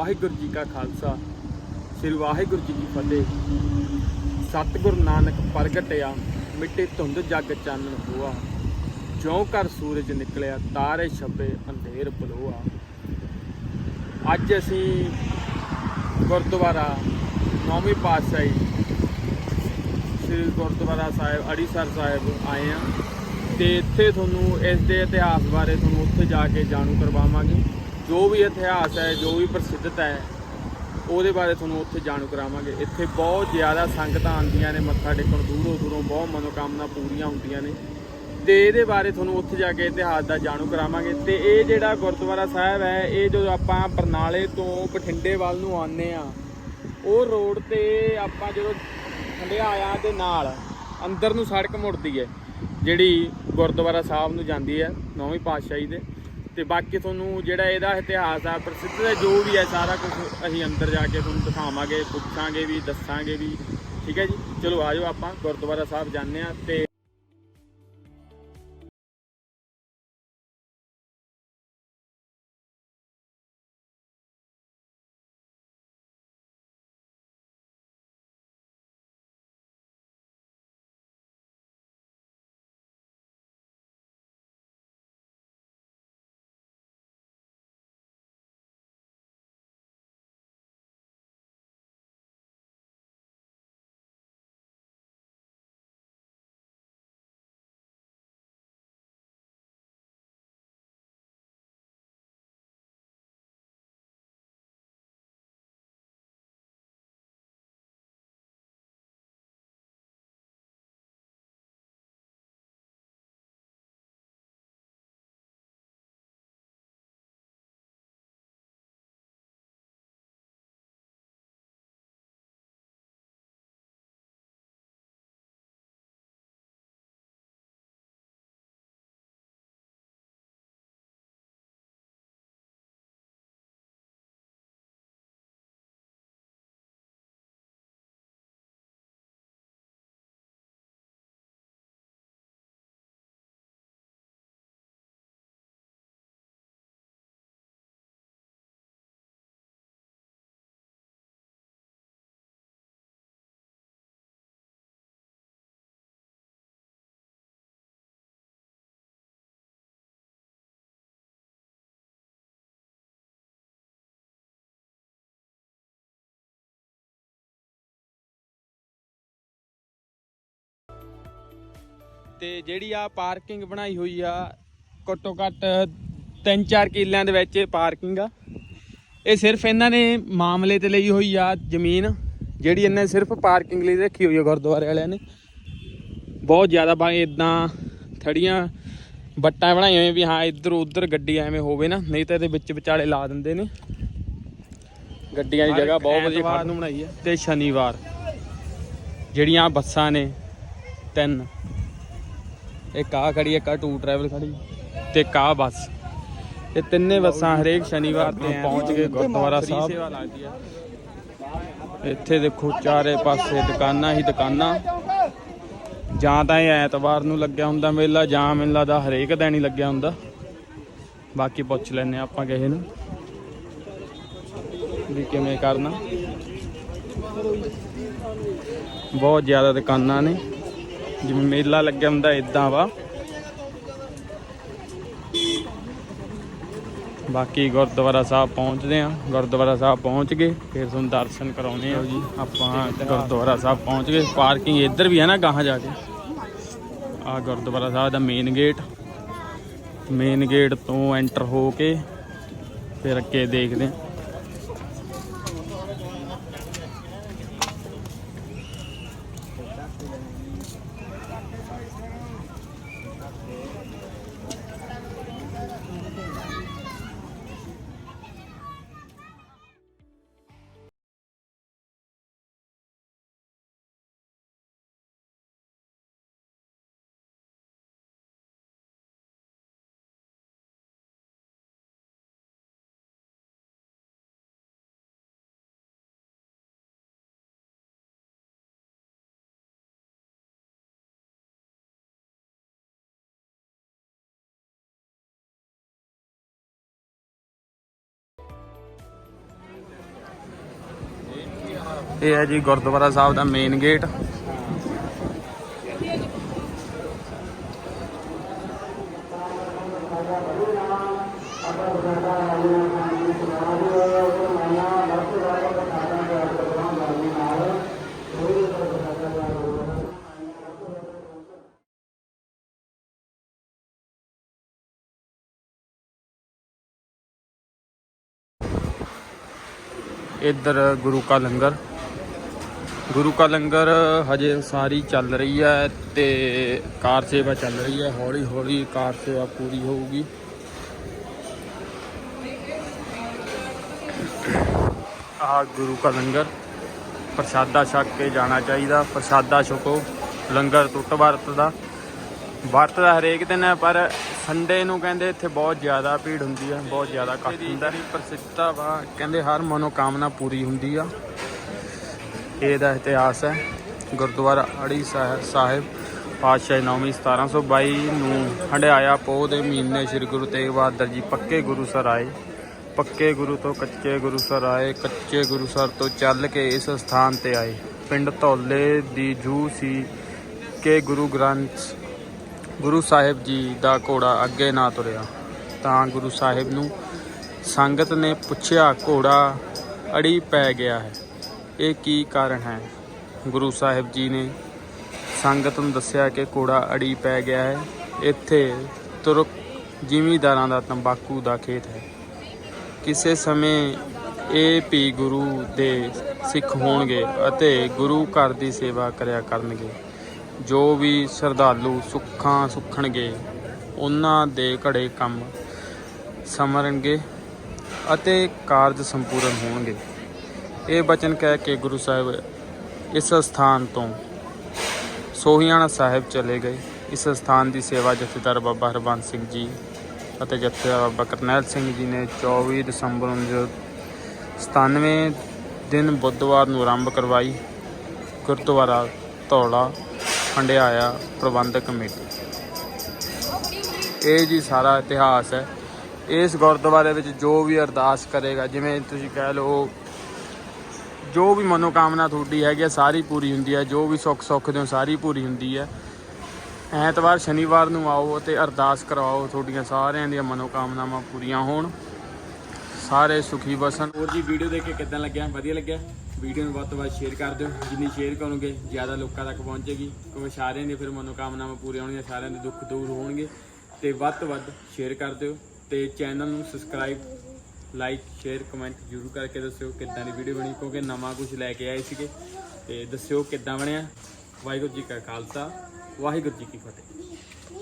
ਵਾਹਿਗੁਰੂ ਜੀ ਕਾ ਖਾਲਸਾ, ਸ੍ਰੀ ਵਾਹਿਗੁਰੂ ਜੀ ਕੀ ਫਤਿਹ। ਸਤਿਗੁਰ ਨਾਨਕ ਪ੍ਰਗਟਿਆ, ਮਿੱਟੇ ਧੁੰਦ ਜਗ ਚਾਨਣ ਹੋਆ। ਜਿਉਂ ਘਰ ਸੂਰਜ ਨਿਕਲਿਆ, ਤਾਰੇ ਛੱਬੇ ਅੰਧੇਰ ਬਲੋਆ। ਅੱਜ ਅਸੀਂ ਗੁਰਦੁਆਰਾ ਨੌਵੀਂ ਪਾਤਸ਼ਾਹੀ, ਸ੍ਰੀ ਗੁਰਦੁਆਰਾ ਸਾਹਿਬ, ਅੜੀਸਰ ਸਾਹਿਬ ਆਏ ਆ। ਤੇ ਇੱਥੇ ਤੁਹਾਨੂੰ, ਇਸ ਦੇ ਇਤਿਹਾਸ ਬਾਰੇ ਤੁਹਾਨੂੰ ਉੱਥੇ ਜਾ ਕੇ ਜਾਣੂ ਕਰਵਾਵਾਂਗੇ। ਜੋ ਵੀ ਇਤਿਹਾਸ ਹੈ, ਜੋ ਵੀ ਪ੍ਰਸਿੱਧਤਾ ਹੈ, ਉਹਦੇ ਬਾਰੇ ਤੁਹਾਨੂੰ ਉੱਥੇ ਜਾਣੂ ਕਰਾਵਾਂਗੇ। ਇੱਥੇ ਬਹੁਤ ਜ਼ਿਆਦਾ ਸੰਗਤਾਂ ਆਉਂਦੀਆਂ ਨੇ, ਮੱਥਾ ਟੇਕਣ ਦੂਰੋਂ ਦੂਰੋਂ ਬਹੁਤ ਮਨੋਕਾਮਨਾ ਪੂਰੀਆਂ ਹੁੰਦੀਆਂ ਨੇ। ਤੇ ਇਹਦੇ ਬਾਰੇ ਤੁਹਾਨੂੰ ਉੱਥੇ ਜਾ ਕੇ ਇਤਿਹਾਸ ਦਾ ਜਾਣੂ ਕਰਾਵਾਂਗੇ। ਤੇ ਇਹ ਜਿਹੜਾ ਗੁਰਦੁਆਰਾ ਸਾਹਿਬ ਹੈ, ਇਹ ਜਦੋਂ ਆਪਾਂ ਬਰਨਾਲੇ ਤੋਂ ਬਠਿੰਡੇ ਵੱਲ ਨੂੰ ਆਉਂਦੇ ਆ ਉਹ ਰੋਡ ਤੇ ਆਪਾਂ ਜਦੋਂ ਹੰਡਿਆਇਆ ਦੇ ਨਾਲ ਅੰਦਰ ਨੂੰ ਸੜਕ ਮੁੜਦੀ ਹੈ, ਜਿਹੜੀ ਗੁਰਦੁਆਰਾ ਸਾਹਿਬ ਨੂੰ ਜਾਂਦੀ ਹੈ, ਨੌਵੀਂ ਪਾਤਸ਼ਾਹੀ ਦੇ। ਤੇ ਬਾਕੀ ਤੁਹਾਨੂੰ ਜਿਹੜਾ ਇਹਦਾ ਇਤਿਹਾਸ ਆ, ਪ੍ਰਸਿੱਧ ਹੈ ਜੋ ਵੀ ਹੈ ਸਾਰਾ ਕੁਝ ਅਸੀਂ ਅੰਦਰ ਜਾ ਕੇ ਤੁਹਾਨੂੰ ਦਿਖਾਵਾਂਗੇ, ਪੁੱਛਾਂਗੇ ਵੀ, ਦੱਸਾਂਗੇ ਵੀ, ਠੀਕ ਹੈ ਜੀ? ਚਲੋ ਆਜੋ ਆਪਾਂ, ਗੁਰਦੁਆਰਾ ਸਾਹਿਬ ਜਾਂਦੇ ਆ ਤੇ ਤੇ ਜਿਹੜੀ ਆ ਪਾਰਕਿੰਗ ਬਣਾਈ ਹੋਈ ਆ ਘੱਟੋ ਘੱਟ 3-4 ਕਿੱਲਿਆਂ ਦੇ ਵਿੱਚ ਪਾਰਕਿੰਗ ਆ। ਇਹ ਸਿਰਫ ਇਹਨਾਂ ਨੇ ਮਾਮਲੇ ਤੇ ਲਈ ਹੋਈ ਆ ਜ਼ਮੀਨ ਜਿਹੜੀ ਇਹਨਾਂ ਨੇ ਸਿਰਫ ਪਾਰਕਿੰਗ ਲਈ ਰੱਖੀ ਹੋਈ ਆ ਗੁਰਦੁਆਰੇ ਵਾਲਿਆਂ ਨੇ। ਬਹੁਤ ਜ਼ਿਆਦਾ ਬਾਈ ਇਦਾਂ ਥੜੀਆਂ ਬੱਟਾਂ ਬਣਾਈਆਂ ਹੋਈਆਂ ਵੀ ਹਾਂ ਇੱਧਰ ਉੱਧਰ ਗੱਡੀ ਐਵੇਂ ਹੋਵੇ ਨਾ ਨਹੀਂ ਤਾਂ ਇਹਦੇ ਵਿੱਚ ਵਿਚਾਲੇ ਲਾ ਦਿੰਦੇ ਨੇ। ਗੱਡੀਆਂ ਦੀ ਜਗ੍ਹਾ ਬਹੁਤ ਵਧੀਆ ਖੜਨ ਨੂੰ ਬਣਾਈ ਹੈ ਤੇ ਸ਼ਨੀਵਾਰ ਜਿਹੜੀਆਂ ਬੱਸਾਂ ਨੇ ਤਿੰਨ। ਇੱਕ ਆ ਖੜੀ ਇੱਕ ਆ ਟੂ ਟਰੈਵਲ ਖੜੀ ਤੇ ਆ ਬੱਸ। ਇਹ ਤਿੰਨੇ ਬੱਸਾਂ ਹਰੇਕ ਸ਼ਨੀਵਾਰ ਤੇ ਪਹੁੰਚ ਗਏ ਗੁਰਦੁਆਰਾ ਸਾਹਿਬ। ਇੱਥੇ ਦੇਖੋ ਚਾਰੇ ਪਾਸੇ ਦੁਕਾਨਾਂ ਹੀ ਦੁਕਾਨਾਂ। ਜਾਂ ਤਾਂ ਇਹ ਐਤਵਾਰ ਨੂੰ ਲੱਗਿਆ ਹੁੰਦਾ ਮੇਲਾ ਜਾਂ ਮੈਨੂੰ ਲੱਗਦਾ ਹਰੇਕ ਦਿਨ ਹੀ ਲੱਗਿਆ ਹੁੰਦਾ। ਬਾਕੀ ਪੁੱਛ ਲੈਨੇ ਆਪਾਂ ਕਿਸੇ ਨੂੰ ਵੀ ਕਿਵੇਂ ਕਰਨਾ। ਬਹੁਤ ਜ਼ਿਆਦਾ ਦੁਕਾਨਾਂ ਨੇ। ਜਿਵੇਂ ਮੇਲਾ ਲੱਗਿਆ ਹੁੰਦਾ ਇਦਾਂ ਵਾ। ਬਾਕੀ ਗੁਰਦੁਆਰਾ ਸਾਹਿਬ ਪਹੁੰਚਦੇ ਆ ਗੁਰਦੁਆਰਾ ਸਾਹਿਬ ਪਹੁੰਚ ਗਏ, ਫਿਰ ਤੁਹਾਨੂੰ ਦਰਸ਼ਨ ਕਰਾਉਣੇ ਆ ਜੀ। ਆਪਾਂ ਗੁਰਦੁਆਰਾ ਸਾਹਿਬ ਪਹੁੰਚ ਗਏ। ਪਾਰਕਿੰਗ ਇੱਧਰ ਵੀ ਹੈ ਨਾ ਗਾਹਾਂ ਜਾ ਕੇ। ਆ ਗੁਰਦੁਆਰਾ ਸਾਹਿਬ ਦਾ ਮੇਨ ਗੇਟ ਮੇਨ ਗੇਟ ਤੋਂ ਐਂਟਰ ਹੋ ਕੇ ਫਿਰ ਅੱਗੇ ਦੇਖਦੇ ਆ ਇਹ ਹੈ ਜੀ ਗੁਰਦੁਆਰਾ ਸਾਹਿਬ ਦਾ ਮੇਨ ਗੇਟ ਇੱਧਰ ਗੁਰੂ ਕਾ ਲੰਗਰ। ਗੁਰੂ ਕਾ ਲੰਗਰ ਹਜੇ ਸਾਰੀ ਚੱਲ ਰਹੀ ਹੈ ਤੇ ਕਾਰ ਸੇਵਾ ਚੱਲ ਰਹੀ ਹੈ, ਹੌਲੀ ਹੌਲੀ ਕਾਰ ਸੇਵਾ ਪੂਰੀ ਹੋਊਗੀ। ਆਹ ਗੁਰੂ ਕਾ ਲੰਗਰ, ਪ੍ਰਸ਼ਾਦਾ ਛਕ ਕੇ ਜਾਣਾ ਚਾਹੀਦਾ, ਪ੍ਰਸ਼ਾਦਾ ਛਕੋ, ਲੰਗਰ ਟੁੱਟ ਵਰਤ ਦਾ ਵਰਤ ਦਾ ਹਰੇਕ ਦਿਨ ਹੈ, ਪਰ ਸੰਡੇ ਨੂੰ ਕਹਿੰਦੇ ਇੱਥੇ ਬਹੁਤ ਜ਼ਿਆਦਾ ਭੀੜ ਹੁੰਦੀ ਹੈ, ਬਹੁਤ ਜ਼ਿਆਦਾ ਇਕੱਠ ਹੁੰਦਾ ਪ੍ਰਸਿੱਧਤਾ ਵਾ, ਕਹਿੰਦੇ ਹਰ ਮਨੋਕਾਮਨਾ ਪੂਰੀ ਹੁੰਦੀ ਆ। ਇਹਦਾ ਇਤਿਹਾਸ ਹੈ। ਗੁਰਦੁਆਰਾ ਅੜੀ ਸਾਹਿਬ ਸਾਹਿਬ, ਪਾਤਸ਼ਾਹੀ ਨੌਵੀਂ 1722 ਨੂੰ ਹੰਡਿਆਇਆ ਪੋਹ ਦੇ ਮਹੀਨੇ ਸ੍ਰੀ ਗੁਰੂ ਤੇਗ ਬਹਾਦਰ ਜੀ ਪੱਕੇ ਗੁਰੂ ਸਰ ਆਏ। ਪੱਕੇ ਗੁਰੂ ਤੋਂ ਕੱਚੇ ਗੁਰੂ ਸਰ ਆਏ, ਕੱਚੇ ਗੁਰੂ ਸਰ ਤੋਂ ਚੱਲ ਕੇ ਇਸ ਸਥਾਨ ਤੇ ਆਏ। ਪਿੰਡ ਧੌਲੇ ਦੀ ਜੂ ਸੀ ਕਿ ਗੁਰੂ ਗ੍ਰੰਥ, ਗੁਰੂ ਸਾਹਿਬ ਜੀ ਦਾ ਘੋੜਾ ਅੱਗੇ ਨਾ ਤੁਰਿਆ। ਤਾਂ ਗੁਰੂ ਸਾਹਿਬ ਨੂੰ ਸੰਗਤ ਨੇ ਪੁੱਛਿਆ, ਘੋੜਾ ਅੜੀ ਪੈ ਗਿਆ ਹੈ। ਇਹ ਕੀ ਕਾਰਨ ਹੈ? ਗੁਰੂ ਸਾਹਿਬ ਜੀ ਨੇ ਸੰਗਤ ਨੂੰ ਦੱਸਿਆ ਕਿ ਘੋੜਾ ਅੜੀ ਪੈ ਗਿਆ ਹੈ। ਇੱਥੇ ਤੁਰਕ ਜ਼ਿਮੀਦਾਰਾਂ ਦਾ ਤੰਬਾਕੂ ਦਾ ਖੇਤ ਹੈ। ਕਿਸੇ ਸਮੇਂ ਇਹ ਵੀ ਗੁਰੂ ਦੇ ਸਿੱਖ ਹੋਣਗੇ ਅਤੇ ਗੁਰੂ ਘਰ ਦੀ ਸੇਵਾ ਕਰਿਆ ਕਰਨਗੇ। ਜੋ ਵੀ ਸ਼ਰਧਾਲੂ ਸੁੱਖਾਂ ਸੁਖਣਗੇ, ਉਹਨਾਂ ਦੇ ਘੜੇ ਕੰਮ ਸਮਰਨਗੇ ਅਤੇ ਕਾਰਜ ਸੰਪੂਰਨ ਹੋਣਗੇ। ਇਹ ਬਚਨ ਕਹਿ ਕੇ ਗੁਰੂ ਸਾਹਿਬ ਇਸ ਸਥਾਨ ਤੋਂ ਸੋਹੀਆਣਾ ਸਾਹਿਬ ਚਲੇ ਗਏ। ਇਸ ਸਥਾਨ ਦੀ ਸੇਵਾ ਜਥੇਦਾਰ ਬਾਬਾ ਹਰਬੰਸ ਸਿੰਘ ਜੀ ਅਤੇ ਜਥੇਦਾਰ ਬਾਬਾ ਕਰਨੈਲ ਸਿੰਘ ਜੀ ਨੇ 24 ਦਸੰਬਰ 1997 ਦਿਨ ਬੁੱਧਵਾਰ ਨੂੰ ਆਰੰਭ ਕਰਵਾਈ। ਗੁਰਦੁਆਰਾ ਧੌਲਾ ਹੰਡਿਆਇਆ ਪ੍ਰਬੰਧਕ ਕਮੇਟੀ। ਇਹ ਜੀ ਸਾਰਾ ਇਤਿਹਾਸ ਹੈ। ਇਸ ਗੁਰਦੁਆਰੇ ਵਿੱਚ ਜੋ ਵੀ ਅਰਦਾਸ ਕਰੇਗਾ, ਜਿਵੇਂ ਤੁਸੀਂ ਕਹਿ ਲਓ ਜੋ ਵੀ ਮਨੋਕਾਮਨਾ ਤੁਹਾਡੀ ਹੈਗੀ ਆ, ਸਾਰੀ ਪੂਰੀ ਹੁੰਦੀ ਹੈ ਜੋ ਵੀ ਸੁੱਖ ਸੁੱਖ ਦਿਓ, ਸਾਰੀ ਪੂਰੀ ਹੁੰਦੀ ਹੈ ਐਤਵਾਰ, ਸ਼ਨੀਵਾਰ ਨੂੰ ਆਓ ਅਤੇ ਅਰਦਾਸ ਕਰਵਾਓ ਤੁਹਾਡੀਆਂ ਸਾਰਿਆਂ ਦੀਆਂ ਮਨੋਕਾਮਨਾਵਾਂ ਪੂਰੀਆਂ ਹੋਣ। ਸਾਰੇ ਸੁਖੀ ਵਸਣ। ਹੋਰ ਜੀ, ਵੀਡੀਓ ਦੇਖ ਕੇ ਕਿੱਦਾਂ ਲੱਗਿਆ? ਵਧੀਆ ਲੱਗਿਆ? ਵੀਡੀਓ ਨੂੰ ਵੱਧ ਤੋਂ ਵੱਧ ਸ਼ੇਅਰ ਕਰ ਦਿਓ। ਜਿੰਨੀ ਸ਼ੇਅਰ ਕਰੋਗੇ, ਜ਼ਿਆਦਾ ਲੋਕਾਂ ਤੱਕ ਪਹੁੰਚੇਗੀ। ਕਿਉਂਕਿ ਸਾਰਿਆਂ ਦੀਆਂ ਫਿਰ ਮਨੋਕਾਮਨਾਵਾਂ ਪੂਰੀਆਂ ਹੋਣਗੀਆਂ, ਸਾਰਿਆਂ ਦੇ ਦੁੱਖ ਦੂਰ ਹੋਣਗੇ। ਤੇ ਵੱਧ ਤੋਂ ਵੱਧ ਸ਼ੇਅਰ ਕਰ ਦਿਓ। ਤੇ ਚੈਨਲ ਨੂੰ ਸਬਸਕ੍ਰਾਈਬ ਲਾਈਕ ਸ਼ੇਅਰ ਕਮੈਂਟ ਜ਼ਰੂਰ ਕਰਕੇ ਦੱਸਿਓ ਕਿੱਦਾਂ ਦੀ ਵੀਡੀਓ ਬਣੀ, ਕਿਉਂਕਿ ਨਵਾਂ ਕੁਝ ਲੈ ਕੇ ਆਏ ਸੀਗੇ। ਤੇ ਦੱਸਿਓ ਕਿੱਦਾਂ ਬਣਿਆ। ਵਾਹਿਗੁਰੂ ਜੀ ਕਾ ਖਾਲਸਾ, ਵਾਹਿਗੁਰੂ ਜੀ ਕੀ ਫਤਿਹ।